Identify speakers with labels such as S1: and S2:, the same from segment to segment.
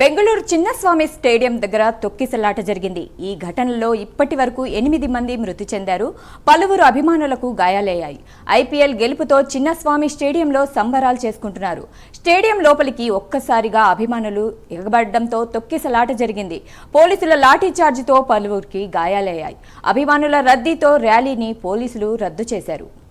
S1: Bengaluru Chinnaswamy stadium దగ్గర తొక్కిసలాట జరిగింది. ఈ ఘటనలో ఇప్పటి వరకు ఎనిమిది మంది మృతి చెందారు. పలువురు అభిమానులకు గాయాలయ్యాయి. ఐపీఎల్ గెలుపుతో చిన్నస్వామి స్టేడియంలో సంబరాలు చేసుకుంటున్నారు. స్టేడియం లోపలికి ఒక్కసారిగా అభిమానులు ఎగబడడంతో తొక్కిసలాట జరిగింది. పోలీసుల లాఠీచార్జితో పలువురికి గాయాలయ్యాయి. అభిమానుల రద్దీతో ర్యాలీని పోలీసులు రద్దు చేశారు.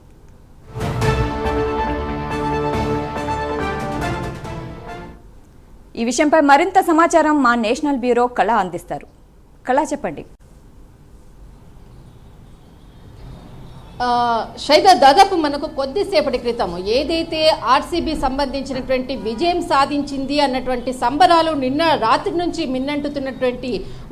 S1: ఈ విషయంపై మరింత సమాచారం మా నేషనల్ బ్యూరో కళ అందిస్తారు. కళ చెప్పండి.
S2: శైద దాదాపు మనకు కొద్దిసేపటి క్రితం ఏదైతే ఆర్సీబీ సంబంధించినటువంటి విజయం సాధించింది అన్నటువంటి సంబరాలు నిన్న రాత్రి నుంచి మిన్నంటుతున్నటువంటి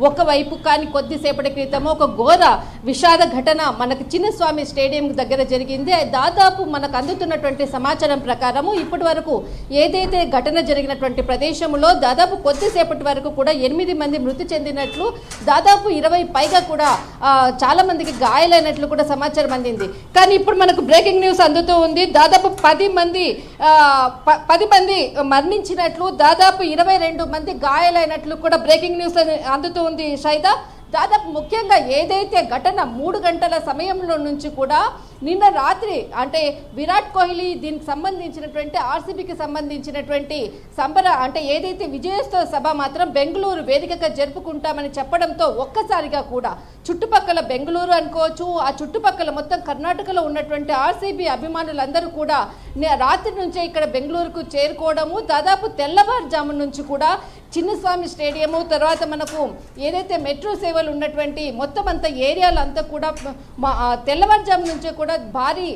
S2: ఒకవైపు కానీ కొద్దిసేపటి క్రితం ఒక ఘోర విషాద ఘటన మనకు చిన్నస్వామి స్టేడియం దగ్గర జరిగింది. దాదాపు మనకు అందుతున్నటువంటి సమాచారం ప్రకారము ఇప్పటి వరకు ఏదైతే ఘటన జరిగినటువంటి ప్రదేశంలో దాదాపు కొద్దిసేపటి వరకు కూడా ఎనిమిది మంది మృతి చెందినట్లు దాదాపు ఇరవై పైగా కూడా చాలామందికి గాయాలైనట్లు కూడా సమాచారం అందింది. కానీ ఇప్పుడు మనకు బ్రేకింగ్ న్యూస్ అందుతూ ఉంది. దాదాపు పది మంది ప- పది మంది మరణించినట్లు దాదాపు ఇరవై రెండు మంది గాయాలైనట్లు కూడా బ్రేకింగ్ న్యూస్ అని అందుతూ ఉంది షైదా దాదాపు ముఖ్యంగా ఏదైతే ఘటన మూడు గంటల సమయంలో నుంచి కూడా నిన్న రాత్రి అంటే విరాట్ కోహ్లీ దీనికి సంబంధించినటువంటి ఆర్సీబీకి సంబంధించినటువంటి సంబర అంటే ఏదైతే విజయోత్సవ సభ మాత్రం బెంగళూరు వేదికగా జరుపుకుంటామని చెప్పడంతో ఒక్కసారిగా కూడా చుట్టుపక్కల బెంగళూరు అనుకోవచ్చు ఆ చుట్టుపక్కల మొత్తం కర్ణాటకలో ఉన్నటువంటి ఆర్సీబీ అభిమానులందరూ కూడా రాత్రి నుంచే ఇక్కడ బెంగళూరుకు చేరుకోవడము దాదాపు తెల్లవారుజాము నుంచి కూడా చిన్నస్వామి స్టేడియము తర్వాత మనకు ఏదైతే మెట్రో సేవలు ఉన్నటువంటి మొత్తం అంత ఏరియాలంతా కూడా మా- తెల్లవారుజాము నుంచే కూడా భారీ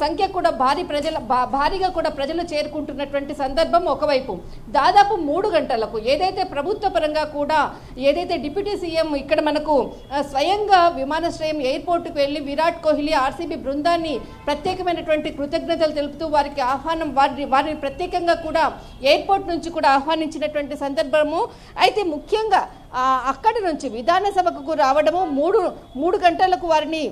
S2: సంఖ్య కూడా భారీ ప్రజల భారీగా కూడా ప్రజలు చేరుకుంటున్నటువంటి సందర్భం ఒకవైపు. దాదాపు మూడు గంటలకు ఏదైతే ప్రభుత్వ పరంగా కూడా ఏదైతే డిప్యూటీ సీఎం ఇక్కడ మనకు స్వయం స్వయంగా విమానాశ్రయం ఎయిర్పోర్ట్కి వెళ్ళి విరాట్ కోహ్లీ ఆర్సీబీ బృందాన్ని ప్రత్యేకమైనటువంటి కృతజ్ఞతలు తెలుపుతూ వారికి ఆహ్వానం వారి వారిని ప్రత్యేకంగా కూడా ఎయిర్పోర్ట్ నుంచి కూడా ఆహ్వానించినటువంటి సందర్భము. అయితే ముఖ్యంగా అక్కడి నుంచి విధానసభకు రావడము మూడు మూడు గంటలకు వారిని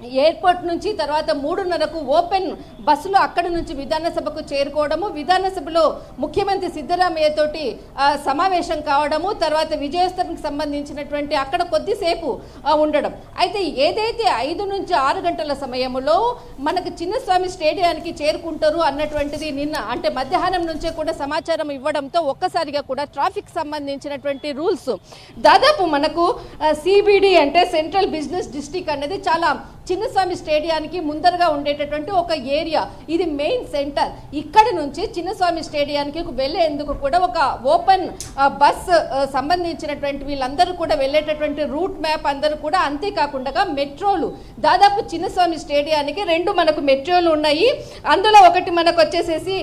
S2: ఎయిర్పోర్ట్ నుంచి తర్వాత మూడున్నరకు ఓపెన్ బస్సులో అక్కడి నుంచి విధానసభకు చేరుకోవడము విధానసభలో ముఖ్యమంత్రి సిద్ధరామయ్య తోటి సమావేశం కావడము తర్వాత విజయోత్సవంకి సంబంధించినటువంటి అక్కడ కొద్దిసేపు ఉండడం. అయితే ఏదైతే ఐదు నుంచి ఆరు గంటల సమయంలో మనకు చిన్నస్వామి స్టేడియానికి చేరుకుంటారు అన్నటువంటిది నిన్న అంటే మధ్యాహ్నం నుంచే కూడా సమాచారం ఇవ్వడంతో ఒక్కసారిగా కూడా ట్రాఫిక్ సంబంధించినటువంటి రూల్స్. దాదాపు మనకు సిబిడి అంటే సెంట్రల్ బిజినెస్ డిస్ట్రిక్ట్ అనేది చాలా చిన్నస్వామి స్టేడియానికి ముందరగా ఉండేటటువంటి ఒక ఏరియా. ఇది మెయిన్ సెంటర్. ఇక్కడి నుంచి చిన్నస్వామి స్టేడియానికి వెళ్ళేందుకు కూడా ఒక ఓపెన్ బస్ సంబంధించినటువంటి వీళ్ళందరూ కూడా వెళ్ళేటటువంటి రూట్ మ్యాప్ అందరూ కూడా అంతేకాకుండా మెట్రోలు. దాదాపు చిన్నస్వామి స్టేడియానికి రెండు మనకు మెట్రోలు ఉన్నాయి. అందులో ఒకటి మనకు వచ్చేసేసి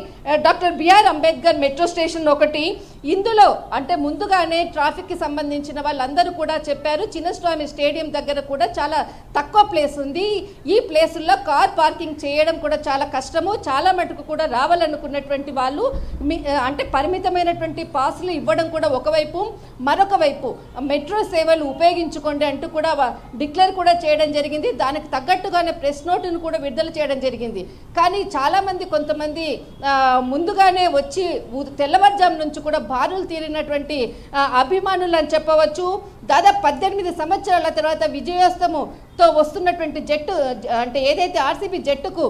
S2: doctor BR Ambedkar metro station ఒకటి. ఇందులో అంటే ముందుగానే ట్రాఫిక్కి సంబంధించిన వాళ్ళందరూ కూడా చెప్పారు. చిన్నస్వామి స్టేడియం దగ్గర కూడా చాలా తక్కువ ప్లేస్ ఉంది. ఈ ప్లేసుల్లో కార్ పార్కింగ్ చేయడం కూడా చాలా కష్టము. చాలా మటుకు కూడా రావాలనుకున్నటువంటి వాళ్ళు మీ అంటే పరిమితమైనటువంటి పాసులు ఇవ్వడం కూడా ఒకవైపు. మరొక వైపు మెట్రో సేవలు ఉపయోగించుకోండి అంటూ కూడా డిక్లేర్ కూడా చేయడం జరిగింది. దానికి తగ్గట్టుగానే ప్రెస్ నోటును కూడా విడుదల చేయడం జరిగింది. కానీ చాలామంది కొంతమంది ముందుగానే వచ్చి తెల్లవారుజాము నుంచి కూడా బారులు తీరినటువంటి అభిమానులు అని చెప్పవచ్చు. దాదాపు పద్దెనిమిది సంవత్సరాల తర్వాత తో వస్తున్నటువంటి జట్టు అంటే ఏదైతే ఆర్సీబీ జట్టుకు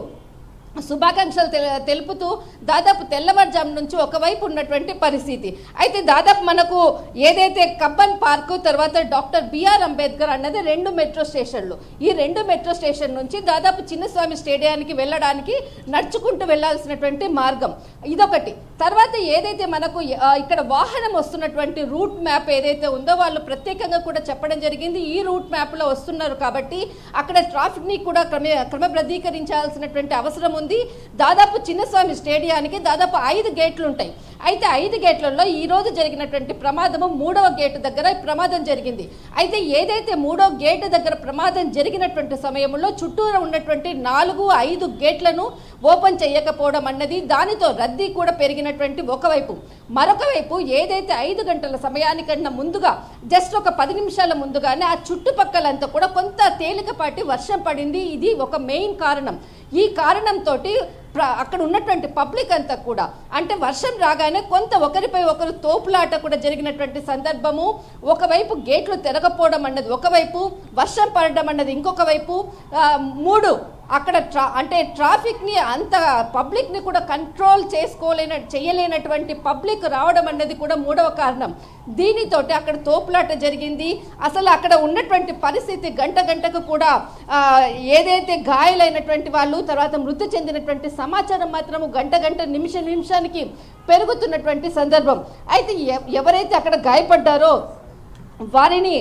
S2: శుభాకాంక్షలు తెలుపుతూ దాదాపు తెల్లవారుజాము నుంచి ఒకవైపు ఉన్నటువంటి పరిస్థితి. అయితే దాదాపు మనకు ఏదైతే కబ్బన్ పార్కు తర్వాత డాక్టర్ బిఆర్ అంబేద్కర్ అన్నది రెండు మెట్రో స్టేషన్లు. ఈ రెండు మెట్రో స్టేషన్ నుంచి దాదాపు చిన్నస్వామి స్టేడియానికి వెళ్ళడానికి నడుచుకుంటూ వెళ్ళాల్సినటువంటి మార్గం. ఇదొకటి. తర్వాత ఏదైతే మనకు ఇక్కడ వాహనం వస్తున్నటువంటి రూట్ మ్యాప్ ఏదైతే ఉందో వాళ్ళు ప్రత్యేకంగా కూడా చెప్పడం జరిగింది. ఈ రూట్ మ్యాప్లో వస్తున్నారు కాబట్టి అక్కడ ట్రాఫిక్ని కూడా క్రమే క్రమబద్ధీకరించాల్సినటువంటి అవసరం ఉంది. దాదాపు చిన్నస్వామి స్టేడియానికి దాదాపు ఐదు గేట్లు ఉంటాయి అయితే ఐదు గేట్లలో ఈ రోజు జరిగినటువంటి ప్రమాదము మూడవ గేటు దగ్గర ప్రమాదం జరిగింది. అయితే ఏదైతే మూడో గేటు దగ్గర ప్రమాదం జరిగినటువంటి సమయంలో చుట్టూరా ఉన్నటువంటి నాలుగు ఐదు గేట్లను ఓపెన్ చేయకపోవడం అన్నది దానితో రద్దీ కూడా పెరిగినటువంటి ఒకవైపు. మరొక వైపు ఏదైతే ఐదు గంటల సమయానికన్నా ముందుగా జస్ట్ ఒక పది నిమిషాల ముందుగానే ఆ చుట్టుపక్కలంతా కూడా కొంత తేలికపాటి వర్షం పడింది. ఇది ఒక మెయిన్ కారణం. ఈ కారణంతో అక్కడ ఉన్నటువంటి పబ్లిక్ అంతా కూడా అంటే వర్షం రాగానే కొంత ఒకరిపై ఒకరు తోపులాట కూడా జరిగినటువంటి సందర్భము ఒకవైపు గేట్లు తిరగపోవడం అన్నది ఒకవైపు వర్షం పడడం అన్నది ఇంకొక వైపు మూడు అక్కడ ట్రా అంటే ట్రాఫిక్ని అంత పబ్లిక్ని కూడా కంట్రోల్ చేసుకోలేన చేయలేనటువంటి పబ్లిక్ రావడం అన్నది కూడా మూడవ కారణం. దీనితోటి అక్కడ తోపులాట జరిగింది. అసలు అక్కడ ఉన్నటువంటి పరిస్థితి గంట గంటకు కూడా ఏదైతే గాయాలైనటువంటి వాళ్ళు తర్వాత మృతి చెందినటువంటి సమాచారం మాత్రము గంట గంట నిమిష నిమిషానికి పెరుగుతున్నటువంటి సందర్భం. అయితే ఎ- ఎవరైతే అక్కడ గాయపడ్డారో వారిని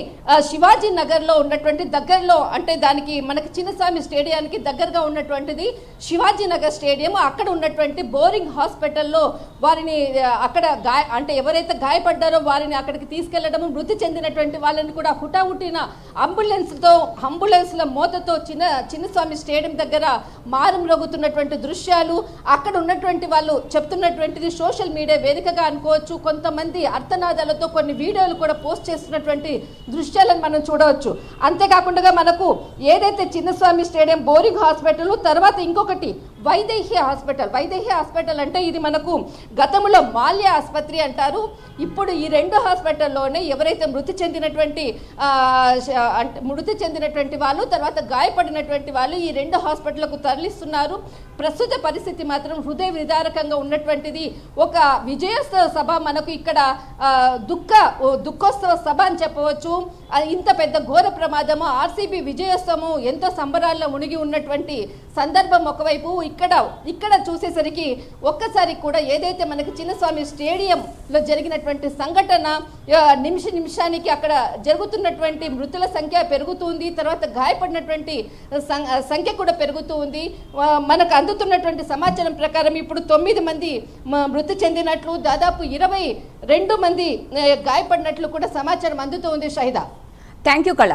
S2: శివాజీ నగర్లో ఉన్నటువంటి దగ్గరలో అంటే దానికి మనకి చిన్నస్వామి స్టేడియానికి దగ్గరగా ఉన్నటువంటిది శివాజీ నగర్ స్టేడియం అక్కడ ఉన్నటువంటి బోరింగ్ హాస్పిటల్లో వారిని అక్కడ గాయ అంటే ఎవరైతే గాయపడ్డారో వారిని అక్కడికి తీసుకెళ్ళడము మృతి చెందినటువంటి వాళ్ళని కూడా హుటాహుటిన అంబులెన్స్తో అంబులెన్స్ల మోతతో చిన్న చిన్నస్వామి స్టేడియం దగ్గర మారం రోగుతున్నటువంటి దృశ్యాలు అక్కడ ఉన్నటువంటి వాళ్ళు చెప్తున్నటువంటిది సోషల్ మీడియా వేదికగా అనుకోవచ్చు. కొంతమంది అర్థనాదాలతో కొన్ని వీడియోలు కూడా పోస్ట్ ఉన్నటువంటి దృశ్యాలను మనం చూడవచ్చు. అంతేకాకుండా మనకు ఏదైతే చిన్నస్వామి స్టేడియం బోరింగ్ హాస్పిటల్ తర్వాత ఇంకొకటి వైదేహి హాస్పిటల్. వైదేహి హాస్పిటల్ అంటే ఇది మనకు గతంలో మాల్య ఆసుపత్రి అంటారు. ఇప్పుడు ఈ రెండు హాస్పిటల్లోనే ఎవరైతే మృతి చెందినటువంటి అంటే మృతి చెందినటువంటి వాళ్ళు తర్వాత గాయపడినటువంటి వాళ్ళు ఈ రెండు హాస్పిటళ్ళకు తరలిస్తున్నారు. ప్రస్తుత పరిస్థితి మాత్రం హృదయ విదారకంగా ఉన్నటువంటిది ఒక విజయోత్సవ సభ మనకు ఇక్కడ దుఃఖ ఓ దుఃఖోత్సవ సభ అని చెప్పవచ్చు. ఇంత పెద్ద ఘోర ప్రమాదము? ఆర్సీబీ విజయోత్సవము ఎంతో సంబరాల్లో మునిగి ఉన్నటువంటి సందర్భం ఒకవైపు ఇక్కడ ఇక్కడ చూసేసరికి ఒక్కసారి కూడా ఏదైతే మనకి చిన్నస్వామి స్టేడియంలో జరిగినటువంటి సంఘటన నిమిష నిమిషానికి అక్కడ జరుగుతున్నటువంటి మృతుల సంఖ్య పెరుగుతుంది తర్వాత గాయపడినటువంటి సం- సంఖ్య కూడా పెరుగుతూ ఉంది మనకు అందుతున్నటువంటి సమాచారం ప్రకారం ఇప్పుడు తొమ్మిది మంది మృతి చెందినట్లు దాదాపు ఇరవై రెండు మంది గాయపడినట్లు కూడా సమాచారం అందుతూ ఉంది షహిదా.
S1: థ్యాంక్ యూ కళ